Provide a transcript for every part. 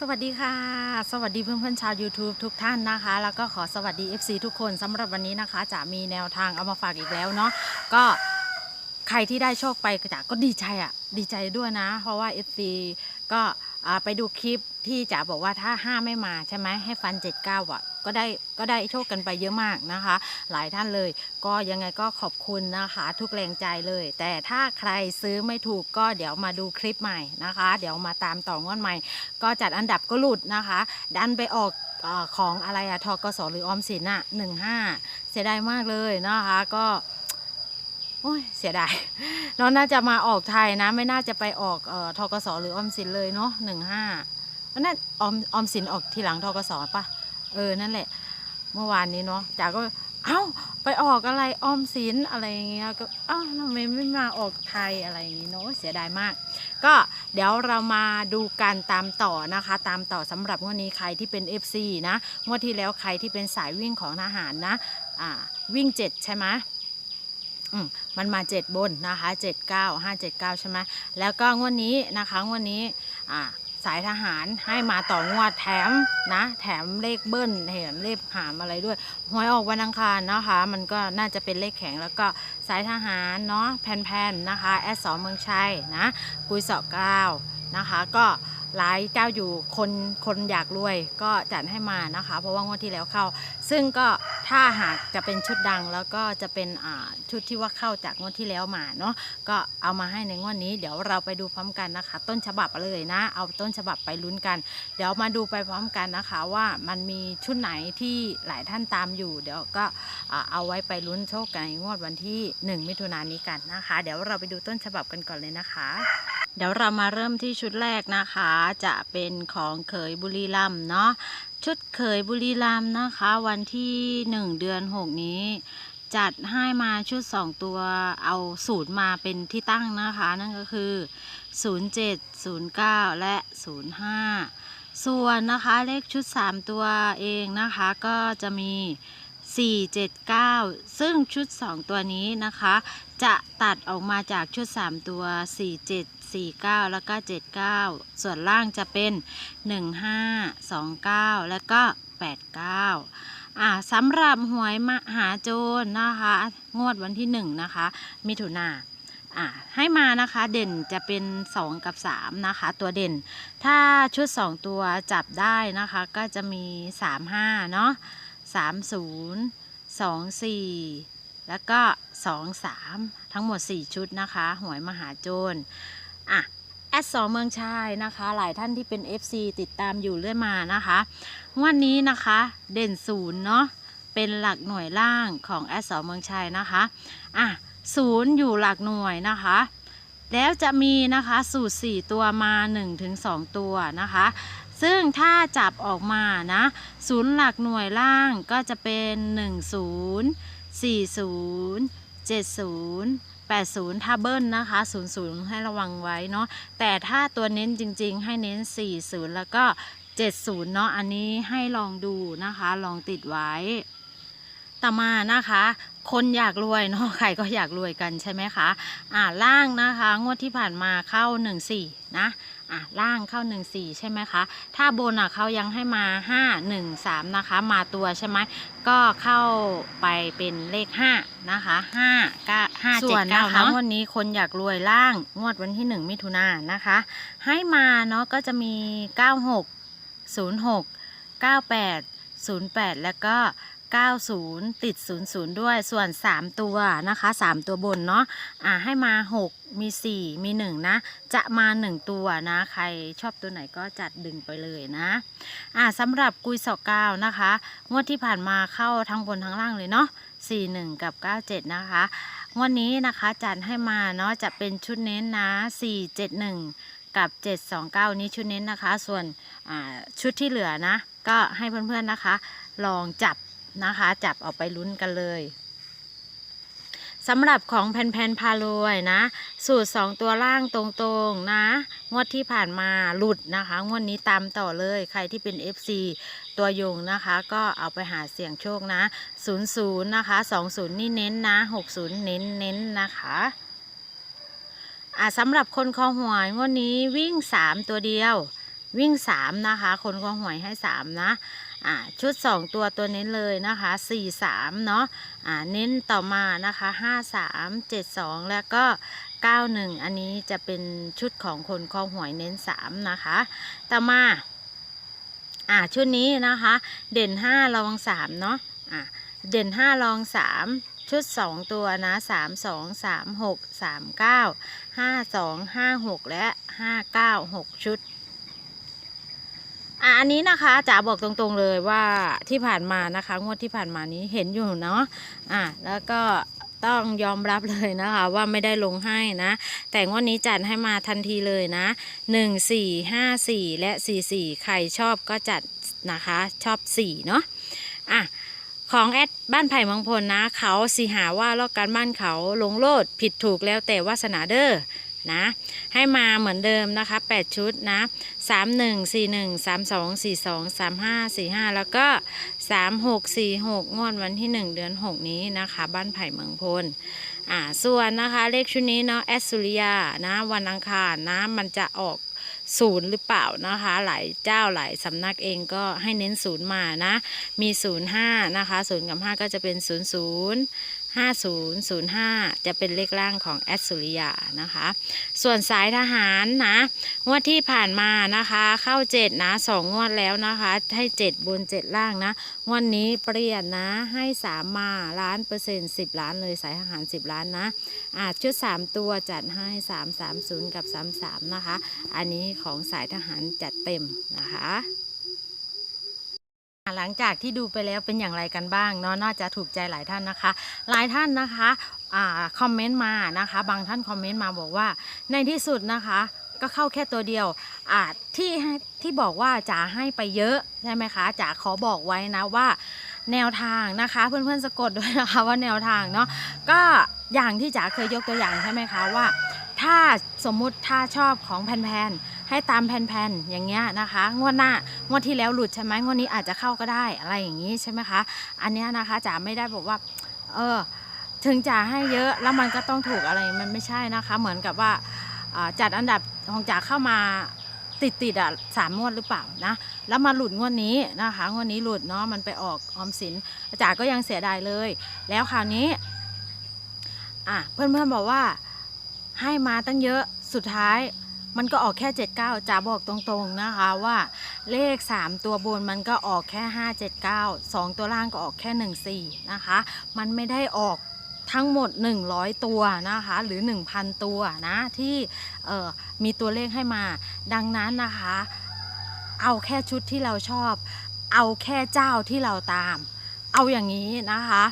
สวัสดีค่ะ สวัสดีเพื่อนเพื่อนชาว YouTube ทุกท่านนะคะ แล้วก็ขอสวัสดี FC ทุกคนสำหรับวันนี้นะคะจะมีแนวทางเอามาฝากอีกแล้วเนาะก็ใครที่ได้โชคไปจ๋าก็ดีใจอะ่ะ ดีใจด้วยนะ เพราะว่า FC ก็ไปดูคลิปที่จ๋าบอกว่าถ้าห้าไม่มาใช่ไหมให้ฟัน 79อะ ก็ได้ก็ได้โชคกันไปเยอะมากนะคะ หลายท่านเลย ก็ยังไงก็ขอบคุณนะคะ ทุกแรงใจเลย แต่ถ้าใครซื้อไม่ถูกก็เดี๋ยวมาดูคลิปใหม่นะคะ เดี๋ยวมาตามต่องวดใหม่ ก็จัดอันดับก็หลุดนะคะ ดันไปออกอของอะไรอะทกสหรือออมสินอะหนึ่งห้าเสียดายมากเลยนะคะก็โอ้ยเสียดายเราน่าจะมาออกไทยนะ ไม่น่าจะไปออกเอ่อทกสหรือออมสินเลยเนาะหนึ่งห้าเพราะนั่นออมออมสินออกทีหลังทกสป่ะ เออนั่นแหละ เมื่อวานนี้เนาะจ๋าก็เอ้าไปออกอะไรออมสินอะไรอย่างเงี้ยก็เอ้าทำไมไม่มาออกไทยอะไรอย่างงี้เนาะเสียดายมาก ก็เดี๋ยวเรามาดูการตามต่อนะคะ ตามต่อสำหรับงวดนี้ใครที่เป็น FC นะงวดที่แล้วใครที่เป็นสายวิ่งของทหารนะอ่าวิ่ง 7 ใช่ไหมอืมมันมา 7 บนนะคะ 7 9 5 7 9 ใช่ไหมแล้วก็งวดนี้นะคะงวดนี้อ่า สายทหารให้มาต่องวดแถมนะ แถมเลขเบิ้ลแถมเลขหามอะไรด้วยหวยออกวันอังคารนะคะ มันก็น่าจะเป็นเลขแข็งแล้วก็สายทหารเนาะแผ่นๆนะคะแอสสองเมืองชัยนะกุยเสาะกล้านะคะก็ หลายเจ้าอยู่คนคนอยากรวยก็จัดให้มานะคะ เพราะว่างวดที่แล้วเข้า ซึ่งก็ถ้าหากจะเป็นชุดดังแล้วก็จะเป็นชุดที่ว่าเข้าจากงวดที่แล้วมาเนาะก็เอามาให้ในงวดนี้ เดี๋ยวเราไปดูพร้อมกันนะคะ ต้นฉบับเลยนะ เอาต้นฉบับไปลุ้นกัน เดี๋ยวมาดูไปพร้อมกันนะคะว่ามันมีชุดไหนที่หลายท่านตามอยู่ เดี๋ยวก็เอาไว้ไปลุ้นโชคกันในงวดวันที่ 1 มิถุนายนนี้กันนะคะ เดี๋ยวเราไปดูต้นฉบับกันก่อนเลยนะคะ เดี๋ยวเรามาเริ่มที่ชุดแรกนะคะ จะเป็นของเขยบุรีรัมเนาะชุดเขยบุรีรัมนะคะ วันที่ 1 เดือน 6 นี้ จัดให้มาชุด 2 ตัวเอาสูตรมาเป็นที่ตั้งนะคะ นั่นก็คือ 07 09 และ 05 ส่วนนะคะเลขชุด 3 ตัวเองนะคะก็จะมี479 ซึ่งชุด 2 ตัวนี้นะคะ จะตัดออกมาจากชุด 3 ตัว 47 49 แล้วก็ 79 ส่วนล่างจะเป็น 15 29 แล้วก็ 89 อ่าสำหรับหวยมหาโจรนะคะ งวดวันที่ 1 นะคะ มิถุนาอ่าให้มานะคะเด่นจะเป็น 2 กับ 3 นะคะ ตัวเด่น ถ้าชุด 2 ตัวจับได้นะคะ ก็จะมี 35 เนาะ30 24 แล้วก็ 2 3 ทั้งหมด 4 ชุดนะคะ หวยมหาโจร อะแอดสอเมืองชายนะคะ หลายท่านที่เป็น FC ติดตามอยู่เรื่อยมานะคะงวันนี้นะคะเด่นศูนย์เนาะเป็นหลักหน่วยล่างของแอดสอเมืองชายนะคะอะศูนย์อยู่หลักหน่วยนะคะแล้วจะมีนะคะสูตร 4 ตัวมา 1-2 ตัวนะคะ ซึ่งถ้าจับออกมานะศูนย์หลักหน่วยล่างก็จะเป็น 10 40 70 80 ถ้าเบิ้ลนะคะ 00 ให้ระวังไว้เนาะแต่ถ้าตัวเน้นจริง ๆ ให้เน้น 40 แล้วก็ 70 เนาะอันนี้ให้ลองดูนะคะ ลองติดไว้ต่อมานะคะ คนอยากรวยเนาะใครก็อยากรวยกันใช่ไหมคะอ่าล่างนะคะ งวดที่ผ่านมาเข้า14นะอะล่างเข้า 14 ใช่ไหมคะ ถ้าบนอะเขายังให้มา 5 1 3 นะคะ มาตัวใช่ไหม ก็เข้าไปเป็นเลข 5 นะคะ5 9 5ส่วน7นะ9คะเนาะวันนี้คนอยากรวยล่างงวดวันที่ 1 มิถุนายนนะคะ ให้มาเนาะก็จะมี 96 06 98 08 แล้วก็ 90 ติด 00 ด้วยส่วน 3 ตัวนะคะ 3 ตัวบนเนาะอ่าให้มา 6 มี 4 มี 1 นะ จะมา 1 ตัวนะ ใครชอบตัวไหนก็จัดดึงไปเลยนะอ่าสำหรับกุยสอกเก้านะคะ งวดที่ผ่านมาเข้าทั้งบนทั้งล่างเลยเนาะ41 กับ 97 นะคะงวดนี้นะคะจัดให้มาเนาะจะเป็นชุดเน้นนะ 471กับ 729 นี้ชุดเน้นนะคะ ส่วนอ่าชุดที่เหลือนะ ก็ให้เพื่อนๆนะคะ ลองจับ นะคะ จับออกไปลุ้นกันเลยสำหรับของแผ่นๆพารวยนะ สูตร 2 ตัวล่างตรงๆนะ งวดที่ผ่านมาหลุดนะคะ งวดนี้ตามต่อเลยใครที่เป็น FC ตัวยงนะคะ ก็เอาไปหาเสี่ยงโชคนะ 00 นะคะ 20 นี่เน้นนะ 60 เน้นเน้นนะคะอ่าสำหรับคนคอหวยงวดนี้วิ่ง 3 ตัวเดียว วิ่งสามนะคะ คนก็หวยให้สามนะ อ่าชุดสองตัวตัวเน้นเลยนะคะสี่สามเนาะอ่าเน้นต่อมานะคะห้าสามเจ็ดสองแล้วก็เก้าหนึ่งอันนี้จะเป็นชุดของคนคอหวยเน้นสามนะคะ ต่อมาอ่าชุดนี้นะคะ เด่นห้ารองสามเนาะอ่าเด่นห้ารองสามชุดสองตัวนะสามสองสามหกสามเก้าห้าสองห้าหกและห้าเก้าหกชุด อะอันนี้นะคะจ๋าบอกตรงๆเลยว่าที่ผ่านมานะคะ งวดที่ผ่านมานี้เห็นอยู่เนาะอะแล้วก็ต้องยอมรับเลยนะคะ ว่าไม่ได้ลงให้นะ แต่งวดนี้จัดให้มาทันทีเลยนะหนึ่งสี่ห้าสี่และสี่สี่ใครชอบก็จัดนะคะชอบสี่เนาะอะของแอดบ้านไผ่มืองพลนะ เขาสีหาว่าลอกการบ้านเขาลงโลดผิดถูกแล้วแต่วาสนาเด้อ นะ ให้มาเหมือนเดิมนะคะ 8 ชุดนะ 3 1 4 1 3 2 4 2 3 5 4 5 แล้วก็ 3 6 4 6 งวดวันที่ 1 เดือน 6 นี้นะคะ บ้านไผ่เมืองพลอ่าส่วนนะคะเลขชุดนี้เนาะแอสซูริยานะวันอังคารนะมันจะออกศูนย์หรือเปล่านะคะ หลายเจ้าหลายสำนักเองก็ให้เน้นศูนย์มานะ มีศูนย์ห้านะคะศูนย์กับห้าก็จะเป็นศู นย์ศูนย์ห้าศูนย์ศูนย์ห้าจะเป็นเลขล่างของแอดสุริยานะคะ ส่วนสายทหารนะงวดที่ผ่านมานะคะ เข้าเจ็ดนะสองงวดแล้วนะคะ ให้เจ็ดบนเจ็ดล่างนะงวดนี้เปลี่ยนนะให้สามมาล้านเปอร์เซ็นต์สิบล้านเลยสายทหารสิบล้านนะอ่าชุดสามตัวจัดให้สามสามศูนย์กับสามสามนะคะ อันนี้ของสายทหารจัดเต็มนะคะ หลังจากที่ดูไปแล้วเป็นอย่างไรกันบ้างเนาะน่าจะถูกใจหลายท่านนะคะ หลายท่านนะคะอ่าคอมเมนต์มานะคะ บางท่านคอมเมนต์มาบอกว่า ในที่สุดนะคะ ก็เข้าแค่ตัวเดียวอ่าที่ที่บอกว่าจ๋าให้ไปเยอะใช่ไหมคะจ๋าขอบอกไว้นะว่าแนวทางนะคะเพื่อนๆสะกดด้วยนะคะว่าแนวทางเนาะก็อย่างที่จ๋าเคยยกตัวอย่างใช่ไหมคะว่า ถ้าสมมุติถ้าชอบของแผ่นๆ ให้ตามแผ่นๆอย่างเงี้ยนะคะ งวดหน้างวดที่แล้วหลุดใช่ไหมงวดนี้อาจจะเข้าก็ได้อะไรอย่างนี้ใช่ไหมคะ อันเนี้ยนะคะจ๋าไม่ได้บอกว่า เออถึงจ๋าให้เยอะแล้วมันก็ต้องถูกอะไรมันไม่ใช่นะคะ เหมือนกับว่าจัดอันดับของจ๋าเข้ามาติดติดๆอะสามงวดหรือเปล่านะ แล้วมาหลุดงวดนี้นะคะงวดนี้หลุดเนาะมันไปออกออมสินจ๋าก็ยังเสียดายเลย แล้วคราวนี้อะเพื่อนๆบอกว่าให้มาตั้งเยอะสุดท้าย มันก็ออกแค่ 79จ๋าบอกตรงๆนะคะว่าเลข 3 ตัวบนมันก็ออกแค่ 579 2 ตัวล่างก็ออกแค่ 14 นะคะ มันไม่ได้ออกทั้งหมด 100 ตัวนะคะหรือ 1,000 ตัวนะที่มีตัวเลขให้มา ดังนั้นนะคะ เอาแค่ชุดที่เราชอบ เอาแค่เจ้าที่เราตาม เอาอย่างนี้นะคะ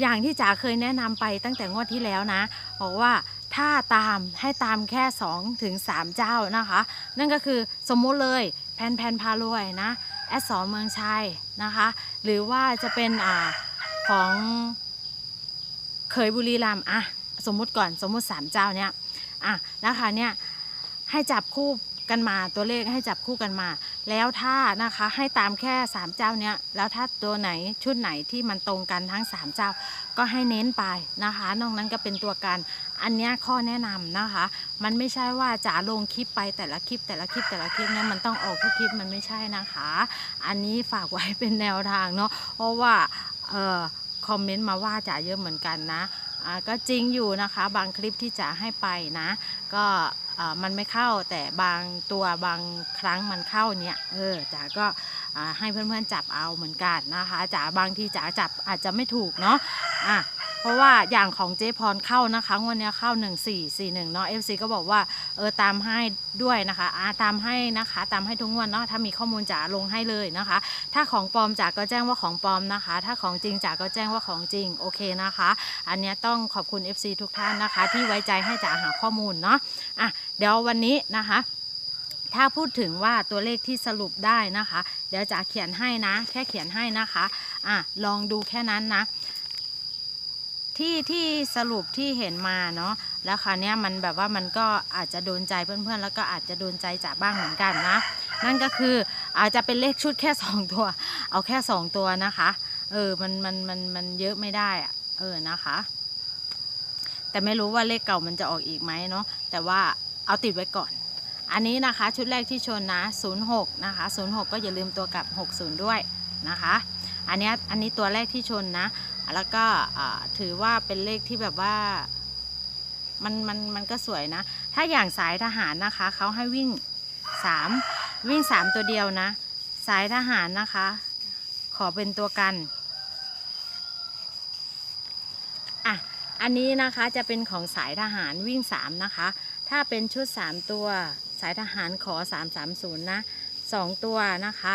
อย่างที่จ๋าเคยแนะนำไปตั้งแต่งวดที่แล้วนะบอกว่า ถ้าตามให้ตามแค่2ถึง3เจ้านะคะ นั่นก็คือสมมุติเลยแพนแพนพารวยนะแอดสอนเมืองชัยนะคะ หรือว่าจะเป็นอ่าของเคยบุรีรัมอะสมมุติก่อนสมมุติ 3 เจ้าเนี้ยอะนะคะเนี่ยให้จับคู่กันมาตัวเลขให้จับคู่กันมา แล้วถ้านะคะให้ตามแค่ 3 เจ้าเนี้ยแล้วถ้าตัวไหนชุดไหนที่มันตรงกันทั้ง 3 เจ้า ก็ให้เน้นไปนะคะนอกนั้นก็เป็นตัวการอันนี้ข้อแนะนำนะคะ มันไม่ใช่ว่าจ๋าลงคลิปไปแต่ละคลิป แต่ละคลิปแต่ละคลิปเนี่ยมันต้องออกทุกคลิปมันไม่ใช่นะคะ อันนี้ฝากไว้เป็นแนวทางเนาะเพราะว่าเอ่อคอมเมนต์มาว่าจ๋าเยอะเหมือนกันนะอ่าก็จริงอยู่นะคะ บางคลิปที่จ๋าให้ไปนะ ก็ มันไม่เข้าแต่บางตัวบางครั้งมันเข้าเนี่ยเออจ๋าก็ให้เพื่อนๆจับเอาเหมือนกันนะคะจ๋าบางทีจ๋าจับอาจจะไม่ถูกเนาะอะเพราะว่าอย่างของเจ๊พรเข้านะคะวันนี้เข้า 1441เนาะ FC ก็บอกว่าเออตามให้ด้วยนะคะอ่าตามให้นะคะ ตามให้ทุกงวันเนาะถ้ามีข้อมูลจ๋าลงให้เลยนะคะ ถ้าของปลอมจ๋าก็แจ้งว่าของปลอมนะคะ ถ้าของจริงจ๋าก็แจ้งว่าของจริงโอเคนะคะ อันนี้ต้องขอบคุณ FC ทุกท่านนะคะ ที่ไว้ใจให้จ๋าหาข้อมูลเนาะอะ เดี๋ยววันนี้นะคะ ถ้าพูดถึงว่าตัวเลขที่สรุปได้นะคะ เดี๋ยวจ๋าเขียนให้นะ แค่เขียนให้นะคะอะลองดูแค่นั้นนะที่ที่สรุปที่เห็นมาเนาะแล้วคราวเนี้ยมันแบบว่ามันก็อาจจะโดนใจเพื่อนๆ แล้วก็อาจจะโดนใจจ่าบ้างเหมือนกันนะ นั่นก็คืออาจจะเป็นเลขชุดแค่ 2 ตัว เอาแค่ 2 ตัวนะคะเออมันมันมันมันเยอะไม่ได้อะเออนะคะ แต่ไม่รู้ว่าเลขเก่ามันจะออกอีกไหมเนาะแต่ว่า เอาติดไว้ก่อน อันนี้นะคะชุดแรกที่ชนนะ 06 นะคะ 06 ก็อย่าลืมตัวกับ 60 ด้วยนะคะ อันนี้อันนี้ตัวแรกที่ชนนะ แล้วก็ถือว่าเป็นเลขที่แบบว่ามันมันมันก็สวยนะ ถ้าอย่างสายทหารนะคะเขาให้วิ่ง 3 วิ่ง 3 ตัวเดียวนะ สายทหารนะคะ ขอเป็นตัวกันอะอันนี้นะคะจะเป็นของสายทหารวิ่ง 3 นะคะ ถ้าเป็นชุด 3 ตัว สายทหารขอ 330 นะ 2 ตัวนะคะ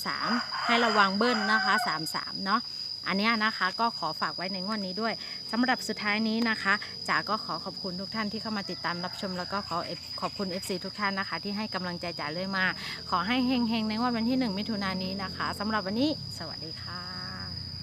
33 ให้ระวังเบิ้ลนะคะ 33 เนาะอันนี้นะคะก็ขอฝากไว้ในงวดนี้ด้วยสำหรับสุดท้ายนี้นะคะจ๋าก็ขอขอบคุณทุกท่านที่เข้ามาติดตามรับชม แล้วก็ขอขอบคุณ FC ทุกท่านนะคะ ที่ให้กำลังใจจ๋าเลยมา ขอให้เฮงๆ ในงวดวันที่ 1 มิถุนายนนี้นะคะสำหรับวันนี้ สวัสดีค่ะ